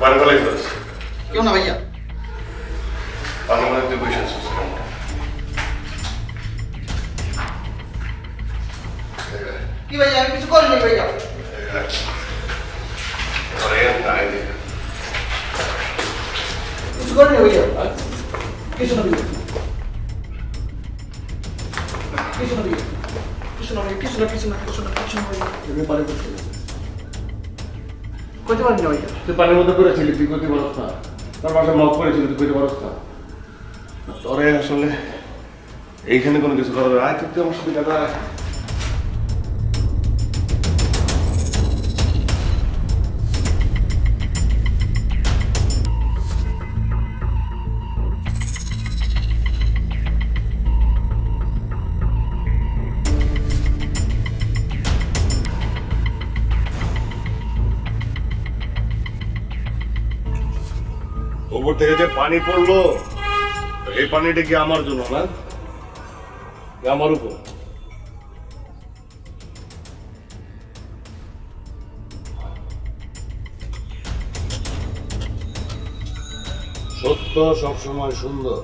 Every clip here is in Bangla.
পানি ফেলাই ফেলছে কেউ না ভাইয়া পানি মানে তুই বসে আছিস কেমন? কি ভাইয়া আমি কিছু করিনি ভাইয়া আরে নাই রে। কিছু করিনি ভাইয়া কিছু না ভাইয়া কিছু না ভাইয়া কিছু না ভাইয়া কিছু না কিছু না কিছু না কিছু না ভাইয়া তুমি পানি করতে করতে পারিনি ভাইয়া তুই পানির মধ্যে করেছিলি তুই কইতে পারস না। তার পাশে মগ করেছিলি তুই কইতে পারস না। তোরে আসলে এইখানে কোনো কিছু করা যায় তুই আমার সাথে কথা উপর থেকে যে পানি পড়ল, এই পানিটা কি আমার জন্য না? আমার উপর। সত্য সবসময় সুন্দর।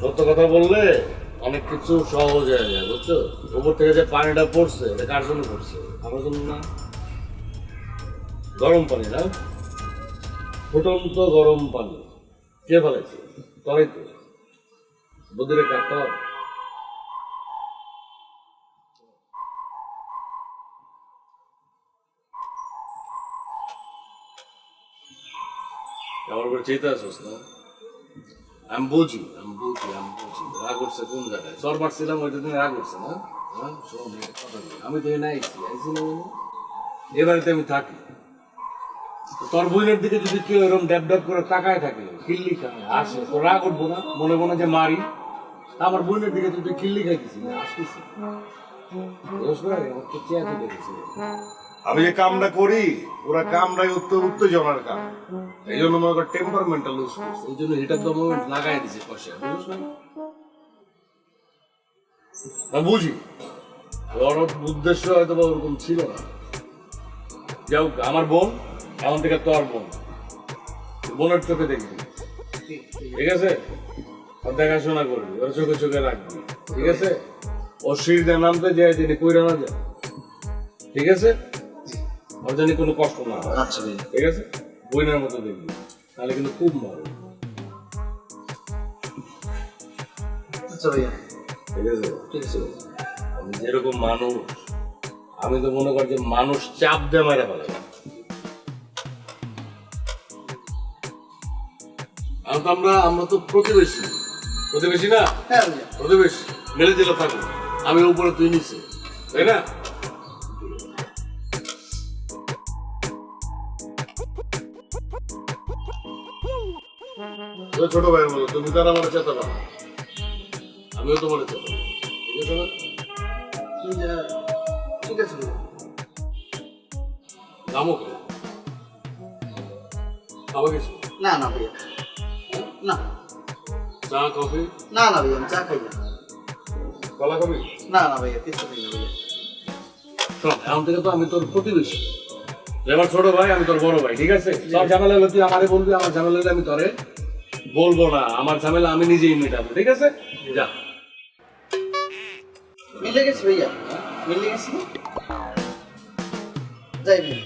সত্য কথা বললে অনেক কিছু সহজ হয়ে যায়, বুঝছ? উপর থেকে যে পানিটা পড়ছে, এটা কার জন্য পড়ছে? আমার জন্য না? গরম পানি, না? ফুটন্ত গরম পানি। কে ফেলেছে? তরাই তো। কাটতে হবে আমার উপরে চেতে আসোস না? আমি বুঝি আমি বুঝি আমি বুঝি। রাগ করছে কোন জায়গায়? চর দিন রাগ করছে না? হ্যাঁ? আমি তো এনে আইছি আইছি না মানে? এ আমি থাকি। তো তোর বোনের দিকে যদি কেউ এরকম ড্যাব ড্যাব করে তাকায় থাকে খিল্লি খায়। আসে তো রাগ উঠবো না মনে মনে যে মারি। আমার বোনের দিকে তুই খিল্লি খাইতেছি না আসতেছি? আমার তো আমি যে কামটা করি ওরা কামটাই উত্তর উত্তেজনার কাম। এই জন্য মনে কর টেম্পারমেন্টাল লুজ করছে। এই জন্য হিটার দম লাগাই দিছে কষে না? বুঝি। ওর উদ্দেশ্য হয়তো বা ওরকম ছিল না। যাও আমার বোন এমন থেকে তোর বোন। বোনের চোখে দেখবি। ঠিক আছে? দেখাশোনা করবি ওর চোখে চোখে রাখবি। ঠিক আছে? ও সিঁড়িতে নামতে যায় তিনি কইরা না যায়। ঠিক আছে? ওর জানি কোনো কষ্ট না হয়। আচ্ছা ঠিক আছে? বইনের মতো দেখবি। তাহলে কিন্তু খুব মারে আচ্ছা ভাইয়া। ঠিক আছে? ঠিক আছে আমি যেরকম মানুষ আমি তো মনে করি যে মানুষ চাপ দিয়ে মারা ফেলে। আর তো আমরা আমরা তো প্রতিবেশী। প্রতিবেশী না? হ্যাঁ প্রতিবেশী। মেলে দিলে থাকো। আমি উপরে তুই নিচে। তাই না? ছোট ভাইয়ের মতো তুমি তার আমার চেতা পাবো আমিও তোমার চেতা ঠিক আছে না? ঠিক আছে ভাইয়া। দামও কেন? কিছু? না না ভাইয়া। না। চা কফি? না না ভাইয়া আমি চা খাই না। কলা কফি? না না ভাইয়া কিছু খাই না ভাইয়া। শোন এখন থেকে তো আমি তোর প্রতিবেশী। আমার ছোট ভাই আমি তোর বড় ভাই ঠিক আছে? সব ঝামেলা হলে তুই আমারে বলবি আমার ঝামেলা হলে আমি তোরে বলব না। আমার ঝামেলা আমি নিজেই মেটাবো ঠিক আছে? যা। মিলে গেছি ভাইয়া? মিলে গেছি যাই না।